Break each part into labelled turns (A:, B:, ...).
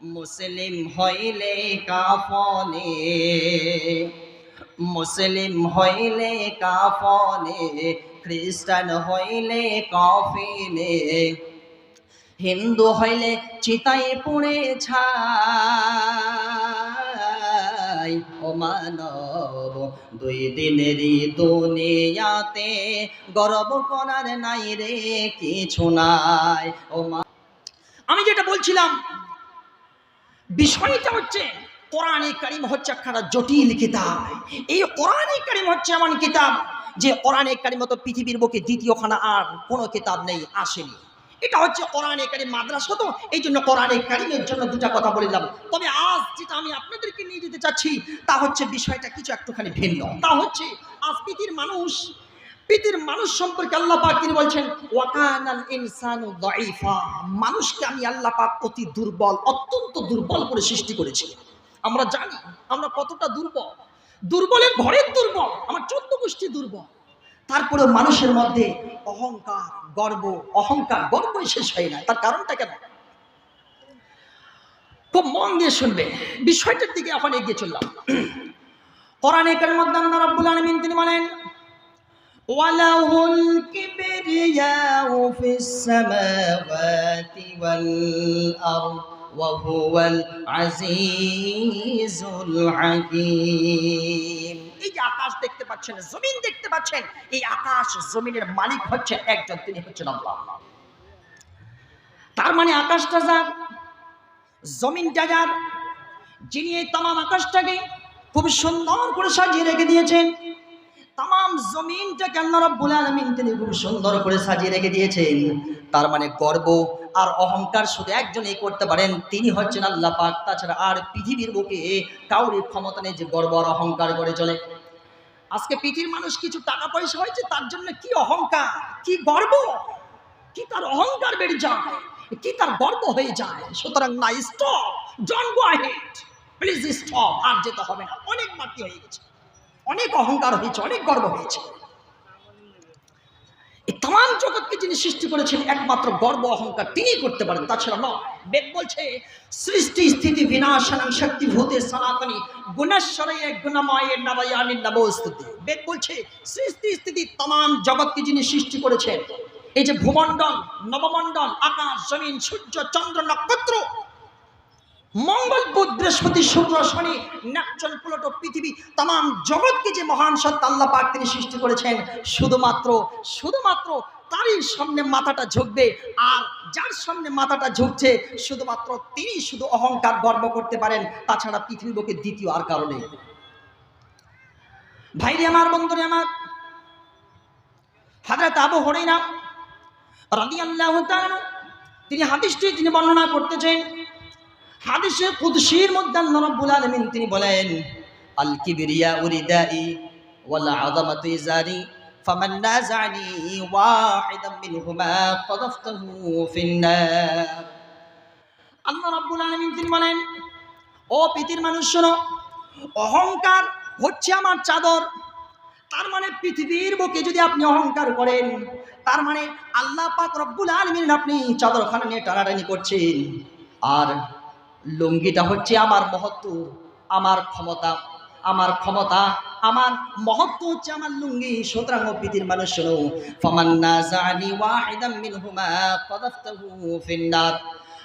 A: মুসলিম হইলে কাফনে, মুসলিম হইলে কাফনে, খ্রিস্টান হইলে কফিনে, হিন্দু হইলে চিতাই পুড়ে ছাই। মানব, দুই দিনেরই দুনিয়াতে গর্ব করার নাই রে, কিছু নাই। ও আমি যেটা বলছিলাম বিষয়টা হচ্ছে কোরআনে কারিম হচ্ছে একখানা জটিল কিতাব। এই কোরআনে কারিম হচ্ছে এমন কিতাব যে কোরআনে কারিম মতো পৃথিবীর বুকে দ্বিতীয়খানা আর কোনো কিতাব নেই, আসেনি। এটা হচ্ছে কোরআনে কারিম মাদ্রাসা তো, এই জন্য কোরআনে কারিমের জন্য দুটা কথা বললাম তবে আজ যেটা আমি আপনাদেরকে নিয়ে যেতে চাচ্ছি, তা হচ্ছে বিষয়টা কিছু একটুখানি ভিন্ন। তা হচ্ছে, আজ পৃথিবীর মানুষ পৃথিবীর মানুষ সম্পর্কে আল্লাহ পাক তিনি বলছেন, ওয়াকানাল ইনসানু দাইফা মানুষকে আমি আল্লাহ পাক অতি দুর্বল, অত্যন্ত দুর্বল করে সৃষ্টি করেছি। আমরা জানি, আমরা কতটা দুর্বল। দুর্বলের ঘরের দুর্বল, আমার চোদ্দ গোষ্ঠী দুর্বল। তারপরে মানুষের মধ্যে অহংকার, গর্ব, অহংকার গর্বই শেষ হয় না। তার কারণটা কেন? খুব মন দিয়ে শুনবে। বিষয়টার দিকে এখন এগিয়ে চললাম। কোরআনে কারিমের মধ্যে আল্লাহ রাব্বুল আলামিন তিনি বলেন وله الكبرياء في السماوات والأرض وهو العزيز الحكيم এই যে আকাশ দেখতে পাচ্ছেন জমিন দেখতে পাচ্ছেন এই আকাশ জমিনের মালিক হচ্ছে একজন তিনি হচ্ছেন আল্লাহ তার মানে আকাশটা যার জমিনটা যার যিনি এই তাম আকাশটাকে খুব সুন্দর করে সাজিয়ে রেখে দিয়েছেন তাম জমিনটাকে আল্লাহ রাব্বুল আলামিন তিনি খুব সুন্দর করে সাজিয়ে রেখে দিয়েছেন। তার মানে গর্ব আর অহংকার শুধু একজনই করতে পারেন, তিনি হচ্ছেন আল্লাহ পাক। তাছাড়া আর পৃথিবীর বুকে কাউরি ক্ষমতা নেই যে গর্ব আর অহংকার করে চলে। আজকে পৃথিবীর মানুষ কিছু টাকা পয়সা হয়েছে, তার জন্য কি অহংকার, কি গর্ব, কি তার অহংকার বেড়ে যায়, কি তার গর্ব হয়ে যায়। সুতরাং না stop John go ahead please stop আর যেতে হবে না। অনেক বাকি হয়ে গেছে। অনেক অহংকার হয়েছে, অনেক গর্ব হয়েছে। এই তাম জগৎকে যিনি সৃষ্টি করেছেন, একমাত্র গর্ব, অহংকার তিনি করতে পারেন, তাছাড়া নয়। বেদ বলছে, সৃষ্টি, স্থিতি বিনাশানাং শক্তি, ভূতে, সনাতনী, গুণেশ্বরয়ে গুণময়ের নবয়ানি নবস্তুতি বেদ বলছে, সৃষ্টি, স্থিতি তাম জগৎকে যিনি সৃষ্টি করেছেন, এই যে ভূমণ্ডল, নবমণ্ডল, আকাশ, জমিন, সূর্য, চন্দ্র, নক্ষত্র মঙ্গল বুধ বৃহস্পতি শুক্র শনি ন্যাকচল প্লুটো পৃথিবী তাম জগৎকে যে মহান সত্তা আল্লাহ পাক তিনি সৃষ্টি করেছেন, শুধুমাত্র শুধুমাত্র তারই সামনে মাথাটা ঝুঁকবে আর যার সামনে মাথাটা ঝুঁকছে, শুধুমাত্র তিনি শুধু অহংকার গর্ব করতে পারেন, তাছাড়া পৃথিবীর বুকে দ্বিতীয় আর কারণে ভাইরে আমার, বন্ধুরে আমার, হাজরত আবু হরিনা রাদিয়াল্লাহু তাআলা, তিনি হাদিসটি তিনি বর্ণনা করতেছেন হাদিসে কুদসির মধ্যে আল্লাহ রাব্বুল আলামিন তিনি বলেন, আল কিবরিয়া উরিদাই ওয়াল আযামাতু ইজারি ফামান নাযানি ওয়াহিদাম মিনহুমা কাযাফতাহু ফিন নার আল্লাহ রাব্বুল আলামিন তিনি বলেন, ও পৃথিবীর মানুষ শোনো, অহংকার হচ্ছে আমার চাদর। তার মানে পৃথিবীর বুকে যদি আপনি অহংকার করেন, তার মানে আল্লাহ পাক রব্বুল আলমিন আপনি চাদরখানা নিয়ে টানাটানি করছেন। আর লুঙ্গিটা হচ্ছে আমার মহত্ব, আমার ক্ষমতা আমার ক্ষমতা, আমার মহত্ব হচ্ছে আমার লুঙ্গি। সুতরাং ও পৃথিবীর মানুষ শোনো ফামান্না জানি ওয়াহিদাম মিনহুমা ফিন্নার।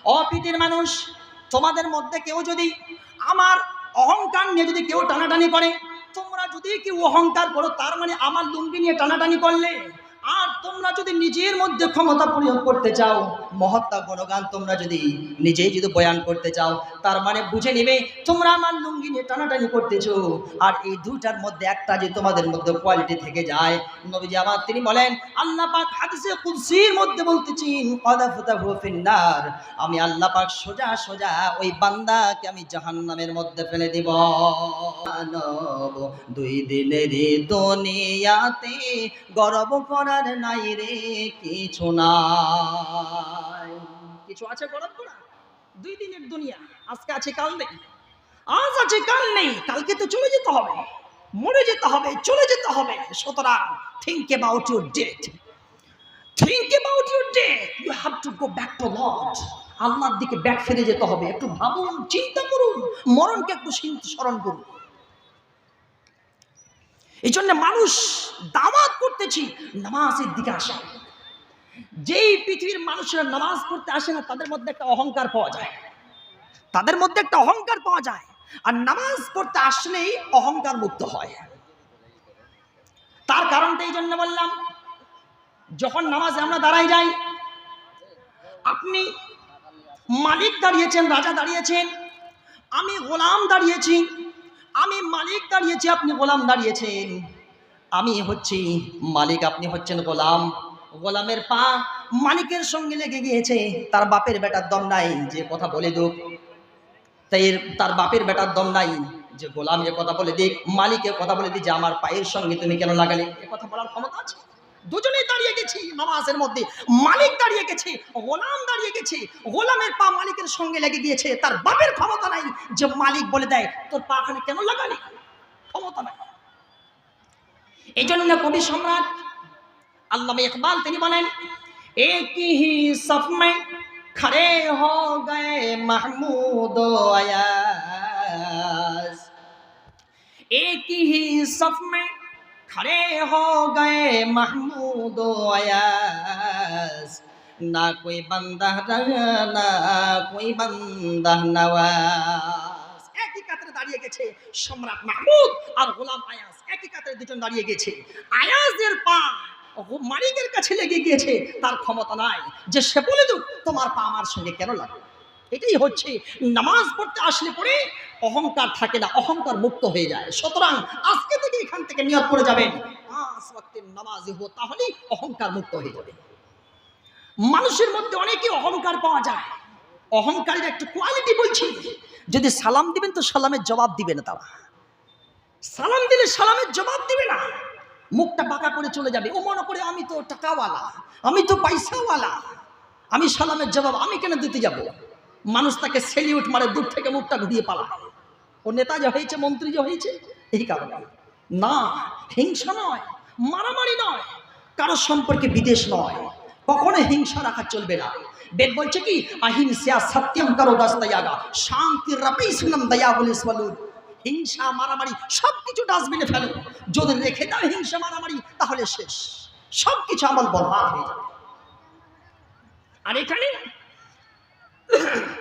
A: ও মানুষ, তোমাদের মধ্যে কেউ যদি আমার অহংকার নিয়ে যদি কেউ টানাটানি করে, তোমরা যদি কেউ অহংকার করো, তার মানে আমার লুঙ্গি নিয়ে টানাটানি করলে? তোমরা যদি নিজের মধ্যে ক্ষমতা প্রয়োগ করতে চাও, মহত্তা গণগান তোমরা যদি নিজেই যদি বয়ান করতে চাও, তার মানে বুঝে নিবে তোমরা আমার লুঙ্গি নিয়ে টানাটানি করতেছো। আর এই দুইটার মধ্যে একটা যে তোমাদের মধ্যে কোয়ালিটি থেকে যায়, নবীজি আমার, তিনি বলেন, আল্লাহ পাক হাদিসে কুদসির মধ্যে বলতেছেন কদাফতাহু ফিন্নার আমি আল্লাহ পাক সোজা সোজা ওই বান্দাকে আমি জাহান্নামের মধ্যে ফেলে দিব। দুই দিনের দুনিয়াতে গর্ব করার নাই রে, কিছু নাই। কিছু আছে গর্ব করা? দুই দিনের দুনিয়া, আজকে আছে কাল নেই। আজ আছে কাল নেই, কালকে তো চলে যেতে হবে। মরে যেতে হবে, চলে যেতে হবে। সুতরাং think about your death think about your death you have to go back to lord আল্লাহর দিকে ব্যাক ফিরে যেতে হবে। একটু ভাবুন, চিন্তা করুন। মরণকে একটু স্মরণ করুন। এই জন্য মানুষ দাওয়াত করতেছি, নামাজের দিকে আসা। যেই পৃথিবীর মানুষেরা নামাজ পড়তে আসে না, তাদের মধ্যে একটা অহংকার পাওয়া যায়। তাদের মধ্যে একটা অহংকার পাওয়া যায়। আর নামাজ পড়তে আসলেই অহংকার মুক্ত হয়। তার কারণটা এই জন্য বললাম, যখন নামাজে আমরা দাঁড়াই যাই, আপনি মালিক দাঁড়িয়েছেন, রাজা দাঁড়িয়েছেন, আমি গোলাম দাঁড়িয়েছি আমি মালিক দাঁড়িয়েছি, আপনি গোলাম দাঁড়িয়েছেন। আমি হচ্ছি মালিক, আপনি হচ্ছেন গোলাম। গোলামের পা মালিকের সঙ্গে লেগে গিয়েছে। তার বাপের বেটার দম নাই, যে কথা বলে দুক। তাই তার বাপের বেটার দম নাই, যে গোলাম এ কথা বলে দিক মালিকের কথা বলে দিক, যে আমার পায়ের সঙ্গে তুমি কেন লাগালে? এ কথা বলার ক্ষমতা আছে? দুজনেই দাঁড়িয়ে গেছি নামাজের মধ্যে মালিক দাঁড়িয়ে গেছে গোলাম দাঁড়িয়ে গেছে গোলামের পা মালিকের সঙ্গে লেগে গিয়েছে তার বাপের ক্ষমতা নাই যে মালিক বলে দেয় তোর পা এখানে কেন লাগালি ক্ষমতা নাই এই জন্য না কবি সম্রাট আল্লামা ইকবাল তিনি বলেন एक ही सफ में खड़े हो गए महमूद अयाज एक ही सफ में खड़े हो गए महमूद अयाज ना कोई बंदा रहा ना कोई बंदा नवाज একই কাতারে দাঁড়িয়ে গেছে সম্রাট মাহমুদ আর গোলাম আয়াজ একই কাতারে দুজন দাঁড়িয়ে গেছে আয়াজের পা ও মালিকের কাছে লেগে গিয়েছে তার ক্ষমতা নাই যে সে বলে দুক তোমার পা আমার সঙ্গে কেন লাগে এটাই হচ্ছে নামাজ পড়তে আসলে পরে অহংকার থাকে না, অহংকার মুক্ত হয়ে যায়। সুতরাং আজকে থেকে এখান থেকে নিয়ত করে যাবেন, পাঁচ ওয়াক্তের নামাজ হব, তাহলেই অহংকার মুক্ত হয়ে যাবে। মানুষের মধ্যে অনেকে অহংকার পাওয়া যায়। অহংকারের একটা কোয়ালিটি বলছি, যদি সালাম দিবেন তো সালামের জবাব দিবে না তারা। সালাম দিলে সালামের জবাব দিবে না। মুখটা বাঁকা করে চলে যাবে। ও মনে করে আমি তো টাকাওয়ালা, আমি তো পয়সাওয়ালা, আমি সালামের জবাব আমি কেন দিতে যাব? মানুষ তাকে সেলিউট মারে, দূর থেকে মুখটা ঘুরিয়ে পালায় ও নেতা যে হয়েছে, মন্ত্রী যে হয়েছে, এই কারণে। না, হিংসা নয়, মারামারি নয়, কারোর সম্পর্কে বিদেশ নয়। কখনো হিংসা রাখা চলবে না। বেদ বলছে কি আহিংসা সত্যম করো দাস্তায়াগা, শান্তি রবি সুনম দয়া বলে বলুন হিংসা, মারামারি সব কিছু ডাস্টবিনে ফেলো। যদি রেখে দাও হিংসা, মারামারি, তাহলে শেষ। সব কিছু আমল বরবাদ হয়ে যাবে। আর এখানে Yeah.